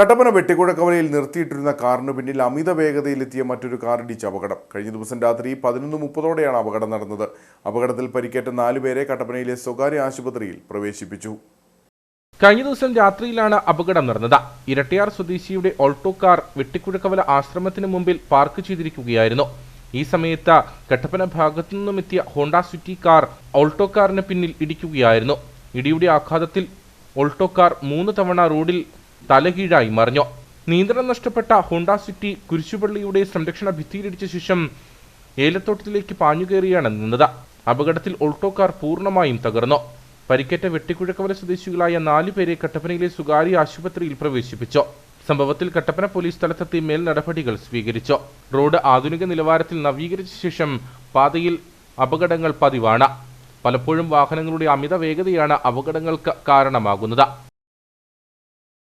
കട്ടപ്പന വെട്ടിക്കുഴക്കവലയിൽ നിർത്തിയിട്ടിരുന്ന കാറിന് പിന്നിൽ അമിത വേഗതയിലെത്തിയ മറ്റൊരു കാറിടിച്ച് അപകടം. കഴിഞ്ഞ ദിവസം രാത്രി പതിനൊന്ന് മുപ്പതോടെയാണ് അപകടം നടന്നത്. അപകടത്തിൽ പരിക്കേറ്റ നാലുപേരെ കട്ടപ്പനയിലെ സ്വകാര്യ ആശുപത്രിയിൽ പ്രവേശിപ്പിച്ചു. കഴിഞ്ഞ ദിവസം രാത്രിയിലാണ് അപകടം നടന്നത്. ഇരട്ടിയാർ സ്വദേശിയുടെ ഓൾട്ടോ കാർ വെട്ടിക്കുഴക്കവല ആശ്രമത്തിന് മുമ്പിൽ പാർക്ക് ചെയ്തിരിക്കുകയായിരുന്നു. ഈ സമയത്ത് കട്ടപ്പന ഭാഗത്തു നിന്നും എത്തിയ ഹോണ്ട സിറ്റി കാർ ഓൾട്ടോ കാറിന് പിന്നിൽ ഇടിക്കുകയായിരുന്നു. ഇടിയുടെ ആഘാതത്തിൽ ഓൾട്ടോ കാർ മൂന്ന് തവണ റോഡിൽ തലകീഴായി മറിഞ്ഞു. നിയന്ത്രണം നഷ്ടപ്പെട്ട ഹോണ്ട സിറ്റി കുരിശുപള്ളിയുടെ സംരക്ഷണ ഭിത്തിയിലിടിച്ച ശേഷം ഏലത്തോട്ടത്തിലേക്ക് പാഞ്ഞുകയറിയാണ് നിന്നത്. അപകടത്തിൽ ഓൾട്ടോ കാർ പൂർണമായും തകർന്നു. പരിക്കേറ്റ വെട്ടിക്കുഴക്കവല സ്വദേശികളായ നാലുപേരെ കട്ടപ്പനയിലെ സ്വകാര്യ ആശുപത്രിയിൽ പ്രവേശിപ്പിച്ചു. സംഭവത്തിൽ കട്ടപ്പന പോലീസ് സ്ഥലത്തെത്തി മേൽ നടപടികൾ സ്വീകരിച്ചു. റോഡ് ആധുനിക നിലവാരത്തിൽ നവീകരിച്ച ശേഷം പാതയിൽ അപകടങ്ങൾ പതിവാണ്. പലപ്പോഴും വാഹനങ്ങളുടെ അമിത വേഗതയാണ് അപകടങ്ങൾക്ക് കാരണമാകുന്നത്.